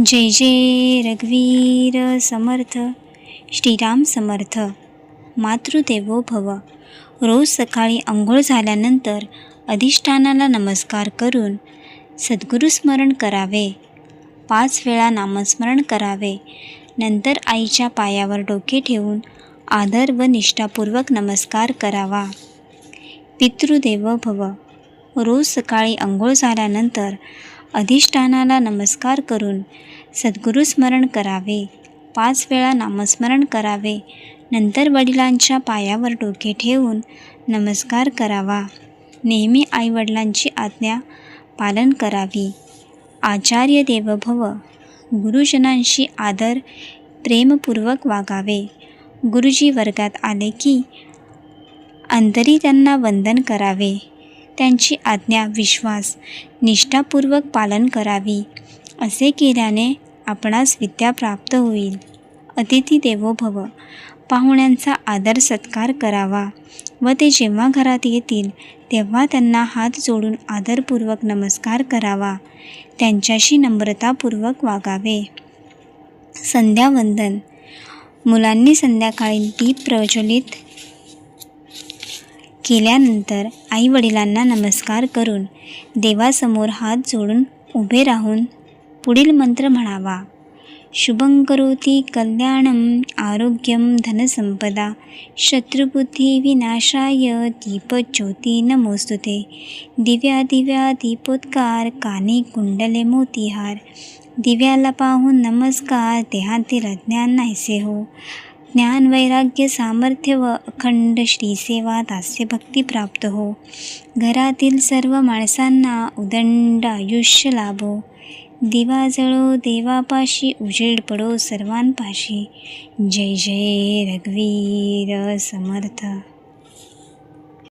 जय जय रघुवीर समर्थ श्रीराम समर्थ मातृदेवो भव. रोज सकाळी आंघोळ झाल्यानंतर अधिष्ठानाला नमस्कार करून सद्गुरुस्मरण करावे. पाच वेळा नामस्मरण करावे. नंतर आईच्या पायावर डोके ठेवून आदर व निष्ठापूर्वक नमस्कार करावा. पितृदेव भव. रोज सकाळी आंघोळ झाल्यानंतर अधिष्ठानाला नमस्कार करून सद्गुरुस्मरण करावे. पाच वेळा नामस्मरण करावे. नंतर वडिलांच्या पायावर डोके ठेवून नमस्कार करावा. नेहमी आईवडिलांची आज्ञा पालन करावी. आचार्य देवभव गुरुजनांशी आदर प्रेमपूर्वक वागावे. गुरुजी वर्गात आले की अंतरी त्यांना वंदन करावे. त्यांची आज्ञा विश्वास निष्ठापूर्वक पालन करावी. असे केल्याने आपणास विद्या प्राप्त होईल. अतिथी देवो भव पाहुण्यांचा आदर सत्कार करावा व ते जेव्हा घरात येतील तेव्हा त्यांना हात जोडून आदरपूर्वक नमस्कार करावा. त्यांच्याशी नम्रतापूर्वक वागावे. संध्यावंदन. मुलांनी संध्याकाळी दीप प्रज्वलित केल्यानंतर आईवडिलांना नमस्कार करून देवासमोर हात जोडून उभे राहून पुढील मंत्र म्हणावा. शुभं करोती कल्याणम आरोग्यम धनसंपदा शत्रुबुद्धी विनाशाय दीपज्योती नमोस्तुते. दिव्या दिव्या दीपोत्कार काने कुंडले मोतीहार. दिव्याला पाहून नमस्कार देहातील अज्ञान नाहीसे हो. ज्ञान वैराग्य सामर्थ्य व अखंड श्रीसेवा दास्यभक्ती प्राप्त हो. घरातील सर्व माणसांना उदंड आयुष्य लाभो. दिवा जळो देवापाशी उजेड पडो सर्वांपाशी. जय जय रघुवीर समर्थ.